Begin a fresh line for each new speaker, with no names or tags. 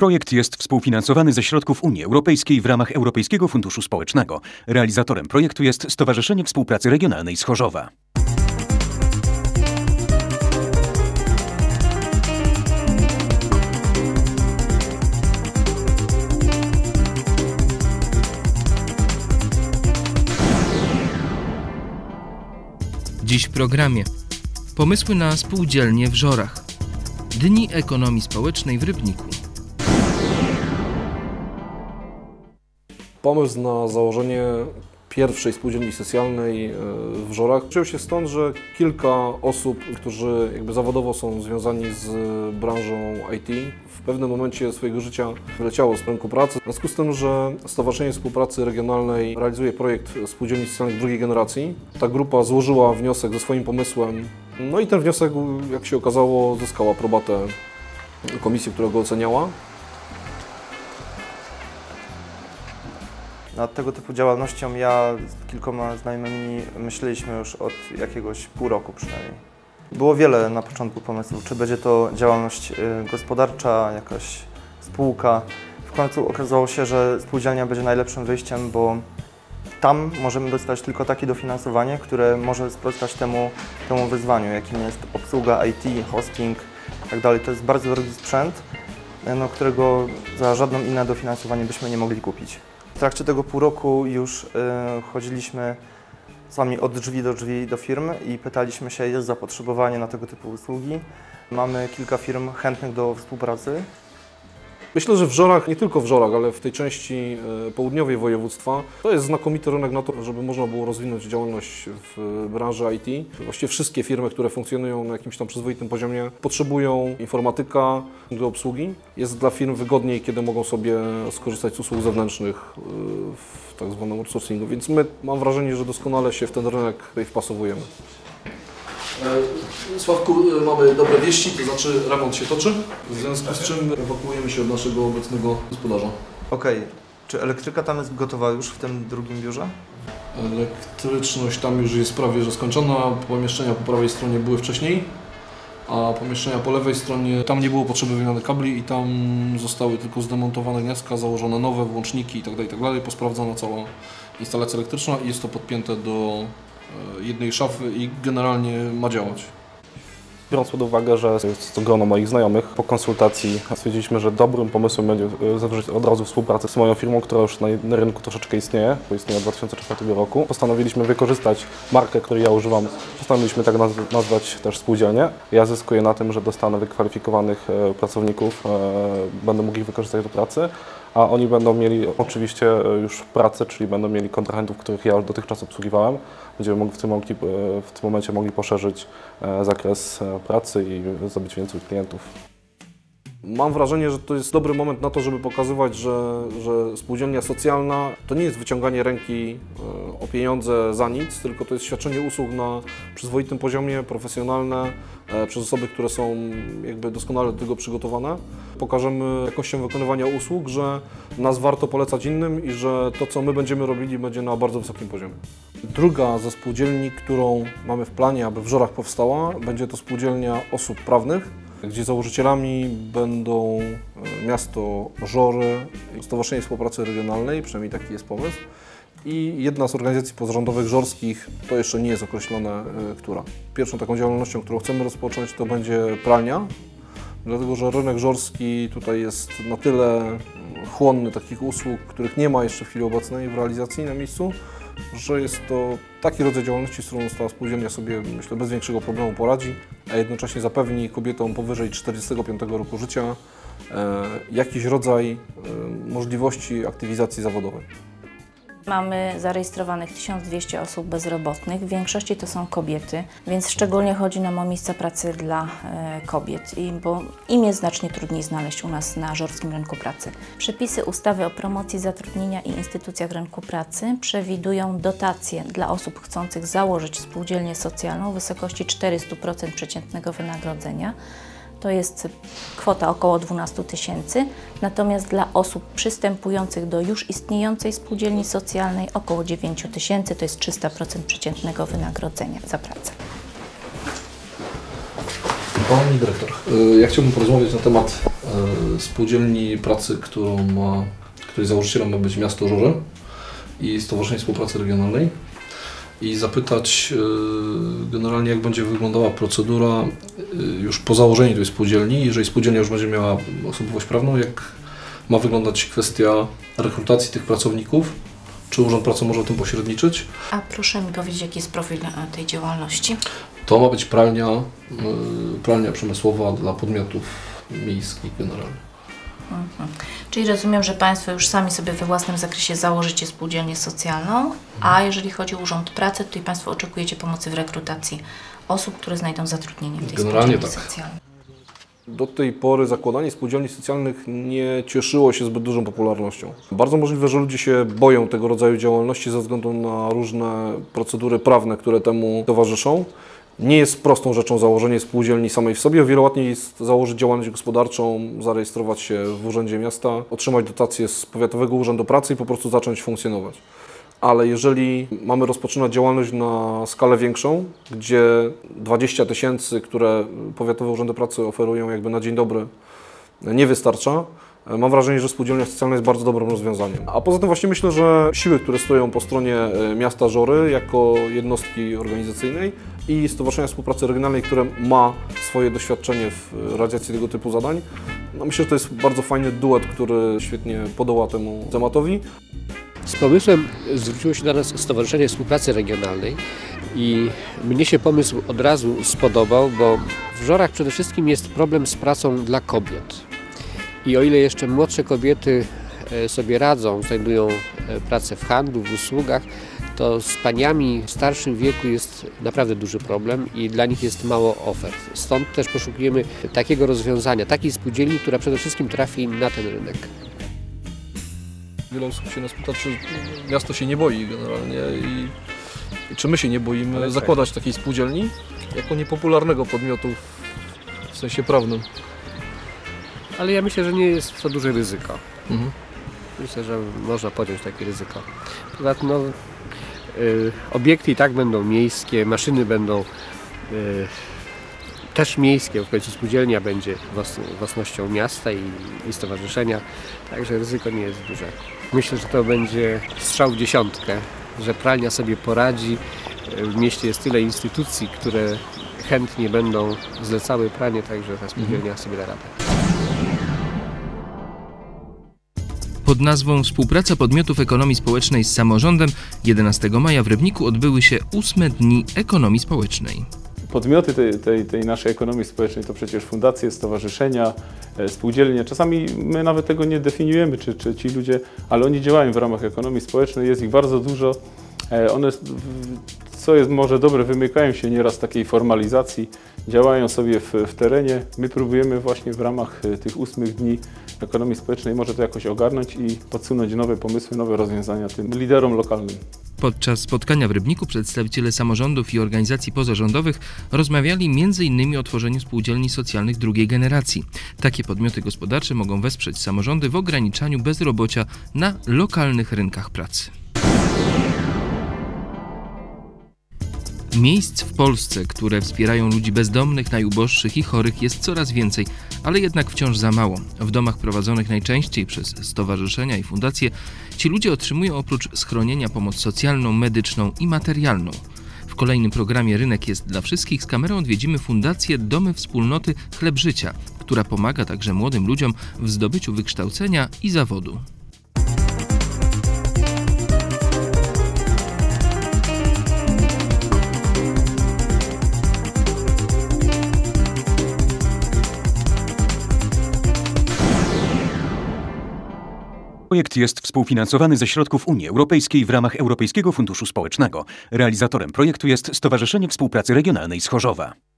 Projekt jest współfinansowany ze środków Unii Europejskiej w ramach Europejskiego Funduszu Społecznego. Realizatorem projektu jest Stowarzyszenie Współpracy Regionalnej z Chorzowa.
Dziś w programie Pomysły na spółdzielnie w Żorach Dni Ekonomii Społecznej w Rybniku
Pomysł na założenie pierwszej spółdzielni socjalnej e, w Żorach wziął się stąd, że kilka osób, którzy jakby zawodowo są związani z branżą IT, w pewnym momencie swojego życia wyleciało z rynku pracy. W związku z tym, że Stowarzyszenie Współpracy Regionalnej realizuje projekt spółdzielni socjalnych drugiej generacji, ta grupa złożyła wniosek ze swoim pomysłem. No i ten wniosek, jak się okazało, zyskał aprobatę komisji, która go oceniała.
Nad tego typu działalnością ja z kilkoma znajomymi myśleliśmy już od jakiegoś pół roku przynajmniej. Było wiele na początku pomysłów, czy będzie to działalność y, gospodarcza, jakaś spółka. W końcu okazało się, że spółdzielnia będzie najlepszym wyjściem, bo tam możemy dostać tylko takie dofinansowanie, które może sprostać temu, temu wyzwaniu, jakim jest obsługa IT, hosting itd. Tak to jest bardzo drogi sprzęt, no, którego za żadne inne dofinansowanie byśmy nie mogli kupić. Trakcie tego pół roku już y, chodziliśmy sami od drzwi do drzwi do firm i pytaliśmy się, jest zapotrzebowanie na tego typu usługi. Mamy kilka firm chętnych do współpracy.
Myślę, że w Żorach, nie tylko w Żorach, ale w tej części e, południowej województwa, to jest znakomity rynek na to, żeby można było rozwinąć działalność w branży IT. Właściwie wszystkie firmy, które funkcjonują na jakimś tam przyzwoitym poziomie, potrzebują informatyka do obsługi. Jest dla firm wygodniej, kiedy mogą sobie skorzystać z usług zewnętrznych e, w tak zwanym outsourcingu, więc my mam wrażenie, że doskonale się w ten rynek wpasowujemy.
E, Sławku, e, mamy dobre wieści, to znaczy remont się toczy, w związku z czym ewakuujemy się od naszego obecnego gospodarza.
Okej, czy elektryka tam jest gotowa już w tym drugim biurze?
Elektryczność tam już jest prawie że skończona, pomieszczenia po prawej stronie były wcześniej, a pomieszczenia po lewej stronie, tam nie było potrzeby wymiany kabli i tam zostały tylko zdemontowane gniazdka, założone nowe włączniki itd., tak itd., tak posprawdzona cała instalacja elektryczna i jest to podpięte do jednej szafy i generalnie ma działać.
Biorąc pod uwagę, że jest to grono moich znajomych, po konsultacji stwierdziliśmy, że dobrym pomysłem będzie e, zawrzeć od razu współpracę z moją firmą, która już na, rynku troszeczkę istnieje, bo istnieje od 2004 roku. Postanowiliśmy wykorzystać markę, której ja używam, postanowiliśmy tak nazwać też spółdzielnię. Ja zyskuję na tym, że dostanę wykwalifikowanych e, pracowników, będę mógł ich wykorzystać do pracy, a oni będą mieli oczywiście już pracę, czyli będą mieli kontrahentów, których ja dotychczas obsługiwałem. Będziemy mogli w tym, mogli, w tym momencie mogli poszerzyć e, zakres e, pracy i zdobyć więcej klientów. Mam wrażenie, że to jest dobry moment na to, żeby pokazywać, że, że spółdzielnia socjalna to nie jest wyciąganie ręki e, o pieniądze za nic, tylko to jest świadczenie usług na przyzwoitym poziomie, profesjonalne, e, przez osoby, które są jakby doskonale do tego przygotowane. Pokażemy jakością wykonywania usług, że nas warto polecać innym i że to, co my będziemy robili, będzie na bardzo wysokim poziomie. Druga ze spółdzielni, którą mamy w planie, aby w Żorach powstała, będzie to spółdzielnia osób prawnych gdzie założycielami będą e, miasto Żory, Stowarzyszenie Współpracy Regionalnej, przynajmniej taki jest pomysł, i jedna z organizacji pozarządowych żorskich, to jeszcze nie jest określone, e, która. Pierwszą taką działalnością, którą chcemy rozpocząć, to będzie pralnia, dlatego że rynek żorski tutaj jest na tyle chłonny takich usług, których nie ma jeszcze w chwili obecnej w realizacji na miejscu, że jest to taki rodzaj działalności, z którą ta spółdzielnia sobie, myślę, bez większego problemu poradzi, a jednocześnie zapewni kobietom powyżej 45 roku życia e, jakiś rodzaj e, możliwości aktywizacji zawodowej.
Mamy zarejestrowanych 1200 osób bezrobotnych, w większości to są kobiety, więc szczególnie chodzi nam o miejsca pracy dla e, kobiet, bo im jest znacznie trudniej znaleźć u nas na żorskim rynku pracy. Przepisy ustawy o promocji zatrudnienia i instytucjach rynku pracy przewidują dotacje dla osób chcących założyć spółdzielnię socjalną w wysokości 400% przeciętnego wynagrodzenia to jest kwota około 12 tysięcy, natomiast dla osób przystępujących do już istniejącej spółdzielni socjalnej około 9 tysięcy, to jest 300% przeciętnego wynagrodzenia za pracę.
Pani dyrektor, y, ja chciałbym porozmawiać na temat e, spółdzielni pracy, którą ma, której założycielem ma być miasto Żury i Stowarzyszenie Współpracy Regionalnej i zapytać e, generalnie jak będzie wyglądała procedura e, już po założeniu tej spółdzielni, jeżeli spółdzielnia już będzie miała osobowość prawną, jak ma wyglądać kwestia rekrutacji tych pracowników, czy Urząd Pracy może w tym pośredniczyć.
A proszę mi powiedzieć, jaki jest profil e, tej działalności?
To ma być pralnia, y, pralnia przemysłowa dla podmiotów miejskich generalnie.
Mhm. Czyli rozumiem, że Państwo już sami sobie we własnym zakresie założycie spółdzielnię socjalną, a jeżeli chodzi o Urząd Pracy, to i Państwo oczekujecie pomocy w rekrutacji osób, które znajdą zatrudnienie w tej
Generalnie
spółdzielni
tak.
socjalnej.
Do tej pory zakładanie spółdzielni socjalnych nie cieszyło się zbyt dużą popularnością. Bardzo możliwe, że ludzie się boją tego rodzaju działalności ze względu na różne procedury prawne, które temu towarzyszą. Nie jest prostą rzeczą założenie spółdzielni samej w sobie. Łatwiej jest założyć działalność gospodarczą, zarejestrować się w Urzędzie Miasta, otrzymać dotację z Powiatowego Urzędu Pracy i po prostu zacząć funkcjonować. Ale jeżeli mamy rozpoczynać działalność na skalę większą, gdzie 20 tysięcy, które Powiatowe Urzędy Pracy oferują jakby na dzień dobry, nie wystarcza, mam wrażenie, że spółdzielnia socjalna jest bardzo dobrym rozwiązaniem. A poza tym właśnie myślę, że siły, które stoją po stronie e, miasta Żory jako jednostki organizacyjnej i Stowarzyszenia Współpracy Regionalnej, które ma swoje doświadczenie w realizacji tego typu zadań, no myślę, że to jest bardzo fajny duet, który świetnie podoła temu tematowi.
Z pomysłem zwróciło się do nas Stowarzyszenie Współpracy Regionalnej i mnie się pomysł od razu spodobał, bo w Żorach przede wszystkim jest problem z pracą dla kobiet. I o ile jeszcze młodsze kobiety e, sobie radzą, znajdują e, pracę w handlu, w usługach, to z paniami w starszym wieku jest naprawdę duży problem i dla nich jest mało ofert. Stąd też poszukujemy takiego rozwiązania, takiej spółdzielni, która przede wszystkim trafi na ten rynek.
Wiele osób się nas pyta, czy miasto się nie boi generalnie i, i czy my się nie boimy zakładać takiej spółdzielni jako niepopularnego podmiotu w sensie prawnym.
Ale ja myślę, że nie jest to duże ryzyko.
Mhm.
Myślę, że można podjąć takie ryzyko. Poza tym no, y, obiekty i tak będą miejskie, maszyny będą y, też miejskie, w końcu spółdzielnia będzie włas- własnością miasta i, i stowarzyszenia, także ryzyko nie jest duże. Myślę, że to będzie strzał w dziesiątkę, że pralnia sobie poradzi. Y, W mieście jest tyle instytucji, które chętnie będą zlecały pranie, także ta spółdzielnia sobie da radę.
Pod nazwą Współpraca podmiotów ekonomii społecznej z samorządem 11 maja w Rybniku odbyły się ósme dni ekonomii społecznej.
podmioty tej, tej, tej naszej ekonomii społecznej to przecież fundacje, stowarzyszenia, e, spółdzielnie. Czasami my nawet tego nie definiujemy, czy, czy ci ludzie, ale oni działają w ramach ekonomii społecznej, jest ich bardzo dużo. E, One, co jest może dobre, wymykają się nieraz takiej formalizacji, działają sobie w, w terenie. My próbujemy właśnie w ramach e, tych ósmych dni ekonomii społecznej może to jakoś ogarnąć i podsunąć nowe pomysły, nowe rozwiązania tym liderom lokalnym.
Podczas spotkania w Rybniku przedstawiciele samorządów i organizacji pozarządowych rozmawiali m.in. o tworzeniu spółdzielni socjalnych drugiej generacji. Takie podmioty gospodarcze mogą wesprzeć samorządy w ograniczaniu bezrobocia na lokalnych rynkach pracy. Miejsc w Polsce, które wspierają ludzi bezdomnych, najuboższych i chorych jest coraz więcej, ale jednak wciąż za mało. W domach prowadzonych najczęściej przez stowarzyszenia i fundacje ci ludzie otrzymują oprócz schronienia pomoc socjalną, medyczną i materialną. W kolejnym programie Rynek jest dla wszystkich z kamerą odwiedzimy Fundację Domy Wspólnoty Chleb Życia, która pomaga także młodym ludziom w zdobyciu wykształcenia i zawodu.
Projekt jest współfinansowany ze środków Unii Europejskiej w ramach Europejskiego Funduszu Społecznego. Realizatorem projektu jest Stowarzyszenie Współpracy Regionalnej z Chorzowa.